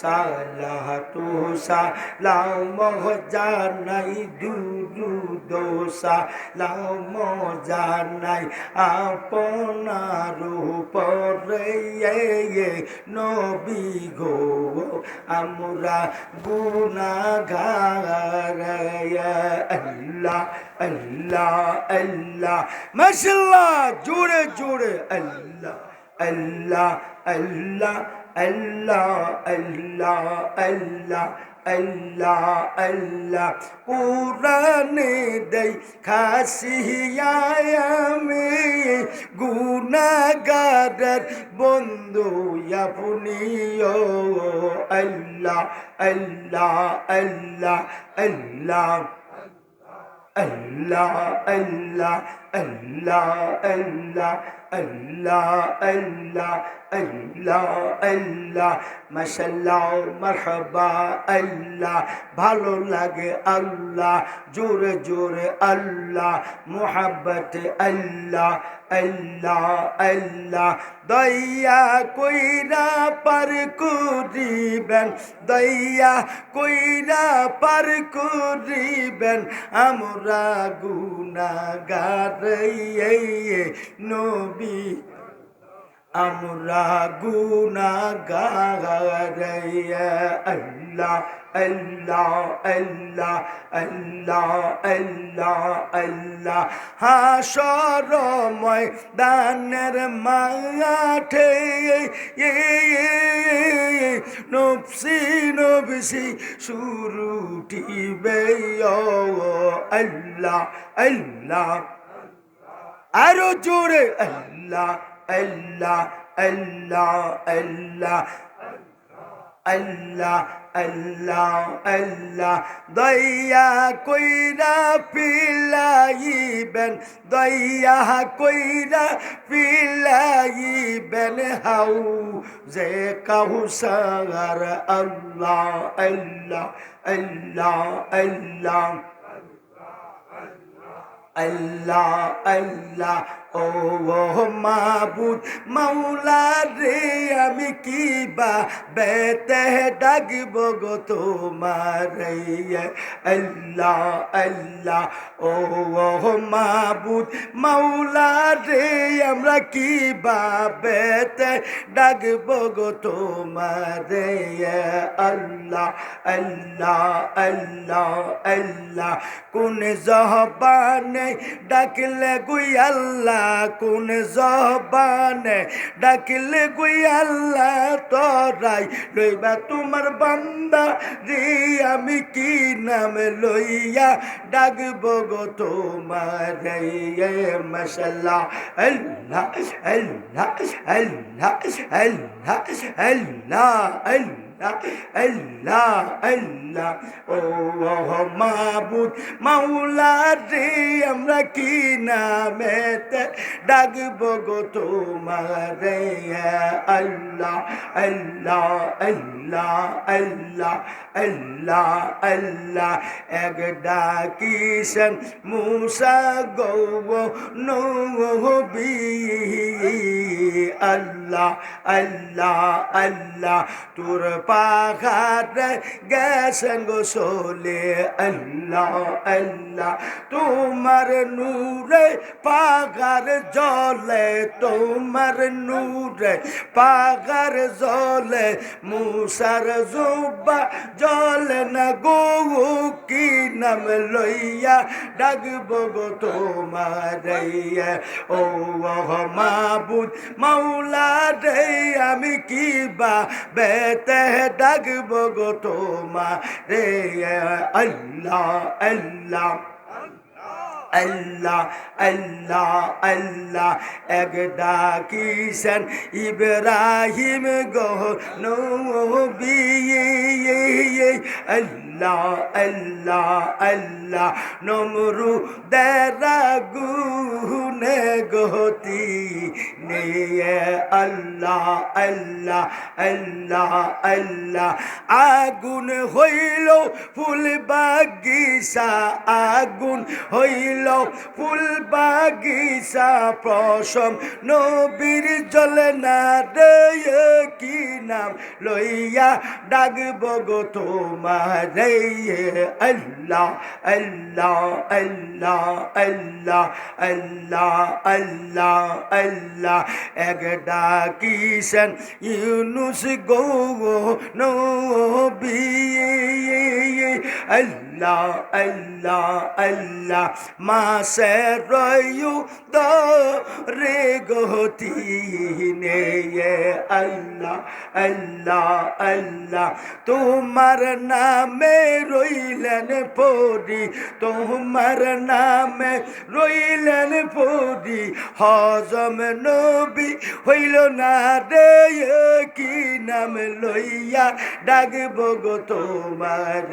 সালাহ টোসা লাও মজা নাই দুরু দোসা। লাও মজা নাই আপনার পরে নবী গো। আমরা গুণাগার আল্লাহ আল্লাহ আল্লাহ। মাসাল্লাহ জোরে জোরে, আল্লাহ আল্লাহ আল্লাহ। আল্লাহ আল্লাহ আল্লাহ আল্লাহ আল্লাহ। পুরানে দেই খাসিয়ায়ামে গুনাগারের বন্ধু আপনিও আল্লাহ আল্লাহ আল্লাহ আল্লাহ আল্লাহ আল্লাহ। ভালো লাগে আল্লাহ, জোরে জোরে আল্লাহ। মোহাব্বত আল্লাহ আল্লাহ আল্লাহ। দয়া কইরা পার করিবেন, দয়া কইরা পার করিবেন। আমরা গুনাগার নবী, আমরা গুনাগার আল্লাহ আল্লাহ আল্লাহ আল্লাহ আল্লাহ আল্লাহ। হাসরময় দানের মাঠে নফসি নফসি শুরুটিবে আল্লাহ আল্লাহ। আরও জোরে আল্লাহ আল্লাহ আল্লাহ আল্লাহ আল্লাহ আল্লাহ আল্লাহ দয়া কইরা পিলাইবেন দয়া কইরা পিলাইবেন হাউ যে কাহুসার আল্লাহ আল্লাহ আল্লাহ আল্লাহ আল্লাহ আল্লাহ। ও মাবুদ, মাওলা রে, আমি কি বা বেতে ডাকব গো তোমার? আল্লাহ আল্লাহ ও মাবুদ, মাওলা রে, আমরা কি বা বেতে ডাকব গো তোমার? আল্লাহ আল্লাহ আল্লাহ আল্লাহ, কোন জহবানে ডাকলে গুই আল্লাহ? কোন জবানে ডাকিলে গুই আল্লাহ তরাই, লইবা তোমার বান্দা রে আমি কি নাম লইয়া ডাকব গো তোমার? মশাল্লাহ আল্লাহ আল্লাহ আল্লাহ আল্লাহ আল্লাহ আল্লাহ। আল্লাহ আল্লাহ, ও মাবুদ মাওলা রে আমরা কি নামেতে ডাকব গো তোমার? আল্লাহ আল্লাহ আল্লাহ। আল্লাহ আল্লাহ আল্লাহ এক ডাকিসেন মুসা গৌ নবী আল্লাহ আল্লাহ আল্লাহ, তোর পাখার গেছেন গো সোলে আল্লাহ আল্লাহ, তোমার নূরে পাগার জলে, তোমার নূরে পাগার জলে মুসার জুব্বা জলে না গো কি নাম লইয়া ডাকব গো তোমার ও মাবুদ মাওলা রে, আমি কি বা বেতে ডাকব গো তোমা রে আল্লাহ আল্লাহ। আল্লাহ আল্লাহ আল্লাহ এক ডাকিসেন ইব্রাহিম গো নবী। আল্লাহ আল্লাহ আল্লাহ আল্লাহ, নমরু দেরা গুনে গতি নিয়ে আল্লাহ আল্লাহ আল্লাহ আল্লাহ। আগুন হইল ফুল বাগিচা, আগুন হইল ফুল বাগিচা, প্রসম নবীর জলে না রে কি নাম লইয়া ডাকব গো তোমার? আল্লাহ আল্লাহ আল্লাহ আল্লাহ আল্লাহ আল্লাহ আল্লাহ এক ডাকিসেন ইউনুস গো নবী আল্লাহ আল্লাহ আল্লাহ মাসে রয়ু রে গতি নে আল্লাহ আল্লাহ আল্লাহ তোমার নামে রইলেন পরি তোমার নামে রইলেন পরি হজম নবী হইল না রে কি নাম লইয়া ডাকব গো তোমার